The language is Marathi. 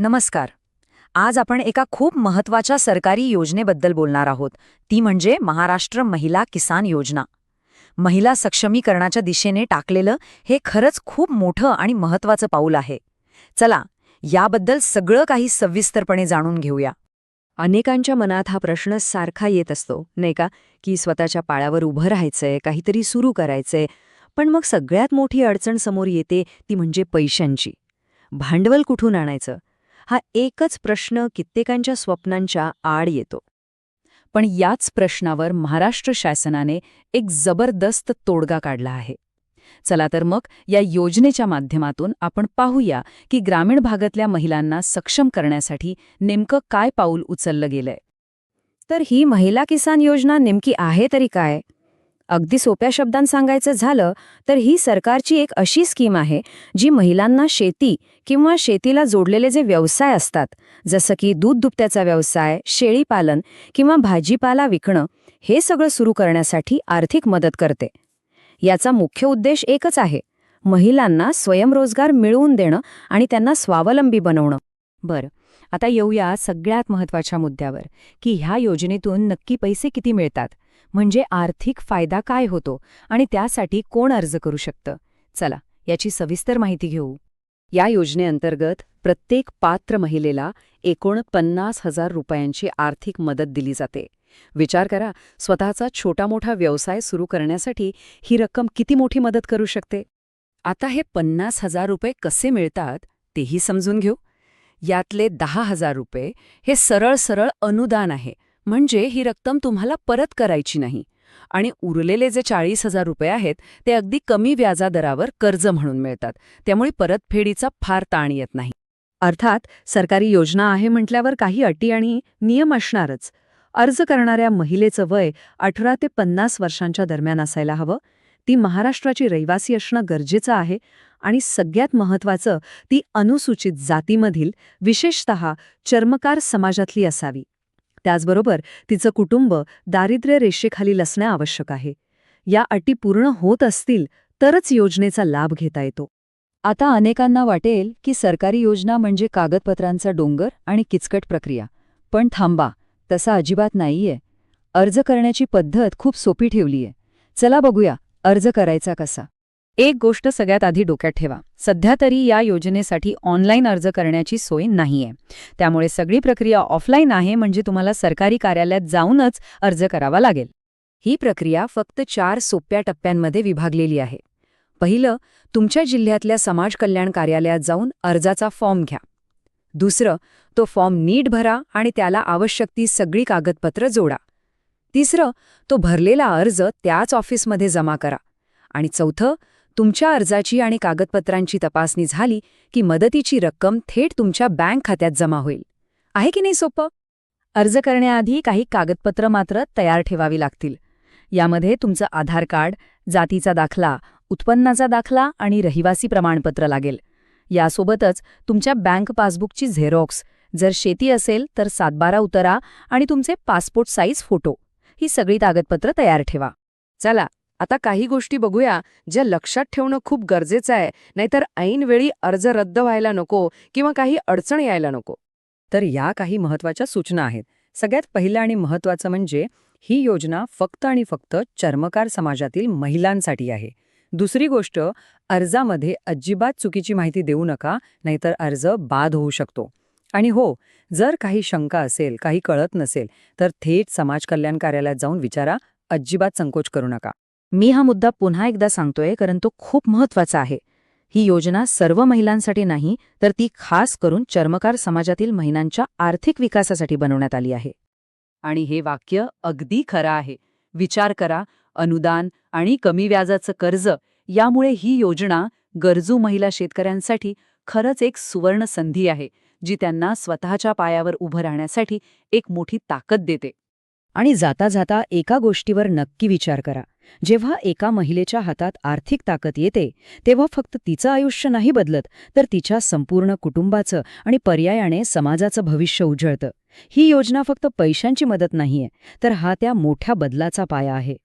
नमस्कार. आज आपण एका खूप महत्त्वाच्या सरकारी योजनेबद्दल बोलणार आहोत. ती म्हणजे महाराष्ट्र महिला किसान योजना. महिला सक्षमीकरणाच्या दिशेने टाकलेलं हे खरंच खूप मोठं आणि महत्वाचं पाऊल आहे. चला याबद्दल सगळं काही सविस्तरपणे जाणून घेऊया. अनेकांच्या मनात हा प्रश्न सारखा येत असतो नाही का की स्वतःच्या पाळ्यावर उभं राहायचंय काहीतरी सुरू करायचंय पण मग सगळ्यात मोठी अडचण समोर येते ती म्हणजे पैशांची. भांडवल कुठून आणायचं? हा एकच प्रश्न कित्येकांच्या स्वप्नांच्या आड येतो. पण याच प्रश्नावर महाराष्ट्र शासनाने एक जबरदस्त तोडगा काढला आहे. चला तर मग या योजनेच्या माध्यमातून आपण पाहूया की ग्रामीण भागातल्या महिलांना सक्षम करण्यासाठी नेमकं काय पाऊल उचललं गेलंय. तर ही महिला किसान योजना नेमकी आहे तरी काय? अगदी सोप्या शब्दांत सांगायचं झालं तर ही सरकारची एक अशी स्कीम आहे जी महिलांना शेती किंवा शेतीला जोडलेले जे व्यवसाय असतात जसं की दूध दुपत्याचा व्यवसाय शेळीपालन किंवा भाजीपाला विकणं हे सगळं सुरू करण्यासाठी आर्थिक मदत करते. याचा मुख्य उद्देश एकच आहे महिलांना स्वयंरोजगार मिळवून देणं आणि त्यांना स्वावलंबी बनवणं. बरं आता येऊया सगळ्यात महत्त्वाच्या मुद्द्यावर की ह्या योजनेतून नक्की पैसे किती मिळतात? म्हणजे आर्थिक फायदा काय होतो आणि त्यासाठी कोण अर्ज करू शकतं? चला याची सविस्तर माहिती घेऊ. या योजनेअंतर्गत प्रत्येक पात्र महिलेला एकूण पन्नास हजार रुपयांची आर्थिक मदत दिली जाते. विचार करा स्वतःचा छोटा मोठा व्यवसाय सुरू करण्यासाठी ही रक्कम किती मोठी मदत करू शकते? आता हे पन्नास हजार रुपये कसे मिळतात तेही समजून घेऊ. यातले दहा हजार रुपये हे सरळ सरळ अनुदान आहे. म्हणजे ही रक्कम तुम्हाला परत करायची नाही. आणि उरलेले जे चाळीस हजार रुपये आहेत ते अगदी कमी व्याजादरावर कर्ज म्हणून मिळतात. त्यामुळे परतफेडीचा फार ताण येत नाही. अर्थात सरकारी योजना आहे म्हटल्यावर काही अटी आणि नियम असणारच. अर्ज करणाऱ्या महिलेचं वय अठरा ते पन्नास वर्षांच्या दरम्यान असायला हवं. ती महाराष्ट्राची रहिवासी असणं गरजेचं आहे आणि सगळ्यात महत्त्वाचं ती अनुसूचित जातीमधील विशेषतः चर्मकार समाजातली असावी. त्याचबरोबर तिचं कुटुंब दारिद्र्य रेषेखालील असणे आवश्यक आहे. या अटी पूर्ण होत असतील तरच योजनेचा लाभ घेता येतो. आता अनेकांना वाटेल की सरकारी योजना म्हणजे कागदपत्रांचा डोंगर आणि किचकट प्रक्रिया. पण थांबा तसा अजिबात नाहीये. अर्ज करण्याची पद्धत खूप सोपी ठेवलीये. चला बघूया अर्ज करायचा कसा? एक गोष्ट सगळ्यात आधी डोक्यात ठेवा. सध्या तरी या योजनेसाठी ऑनलाईन अर्ज करण्याची सोय नाहीये. त्यामुळे सगळी प्रक्रिया ऑफलाईन आहे म्हणजे तुम्हाला सरकारी कार्यालयात जाऊनच अर्ज करावा लागेल. ही प्रक्रिया फक्त चार सोप्या टप्प्यांमध्ये विभागलेली आहे. पहिलं तुमच्या जिल्ह्यातल्या समाज कल्याण कार्यालयात जाऊन अर्जाचा फॉर्म घ्या. दुसरं तो फॉर्म नीट भरा आणि त्याला आवश्यक ती सगळी कागदपत्र जोडा. तिसरं तो भरलेला अर्ज त्याच ऑफिसमध्ये जमा करा. आणि चौथं तुमच्या अर्जाची आणि कागदपत्रांची तपासणी झाली की मदतीची रक्कम थेट तुमच्या बँक खात्यात जमा होईल. आहे की नाही सोपं? अर्ज करण्याआधी काही कागदपत्र मात्र तयार ठेवावी लागतील. यामध्ये तुमचं आधार कार्ड जातीचा दाखला उत्पन्नाचा दाखला आणि रहिवासी प्रमाणपत्र लागेल. यासोबतच तुमच्या बँक पासबुकची झेरॉक्स जर शेती असेल तर सातबारा उतरा आणि तुमचे पासपोर्ट साईज फोटो. ही सगळी कागदपत्र तयार ठेवा. चला. आता काही गोष्टी बघूया ज्या लक्षात ठेवणं खूप गरजेचं आहे. नाहीतर ऐनवेळी अर्ज रद्द व्हायला नको किंवा काही अडचण यायला नको. तर या काही महत्त्वाच्या सूचना आहेत. सगळ्यात पहिलं आणि महत्वाचं म्हणजे ही योजना फक्त आणि फक्त चर्मकार समाजातील महिलांसाठी आहे. दुसरी गोष्ट अर्जामध्ये अजिबात चुकीची माहिती देऊ नका नाहीतर अर्ज बाद होऊ शकतो. आणि हो जर काही शंका असेल काही कळत नसेल तर थेट समाज कल्याण कार्यालयात जाऊन विचारा अजिबात संकोच करू नका. मी हा मुद्दा पुन्हा एकदा सांगतोय कारण तो खूप महत्त्वाचा आहे. ही योजना सर्व महिलांसाठी नाही तर ती खास करून चर्मकार समाजातील महिलांच्या आर्थिक विकासासाठी बनवण्यात आली आहे. आणि हे वाक्य अगदी खरं आहे. विचार करा अनुदान आणि कमी व्याजाचं कर्ज यामुळे ही योजना गरजू महिला शेतकऱ्यांसाठी खरंच एक सुवर्ण संधी आहे जी त्यांना स्वतःच्या पायावर उभं राहण्यासाठी एक मोठी ताकद देते. आणि जाता जाता एका गोष्टीवर नक्की विचार करा. जेव्हा एका महिलेच्या हातात आर्थिक ताकद येते तेव्हा फक्त तिचं आयुष्य नाही बदलत तर तिच्या संपूर्ण कुटुंबाचं आणि पर्यायाने समाजाचं भविष्य उजळतं. ही योजना फक्त पैशांची मदत नाहीये तर हा त्या मोठ्या बदलाचा पाया आहे.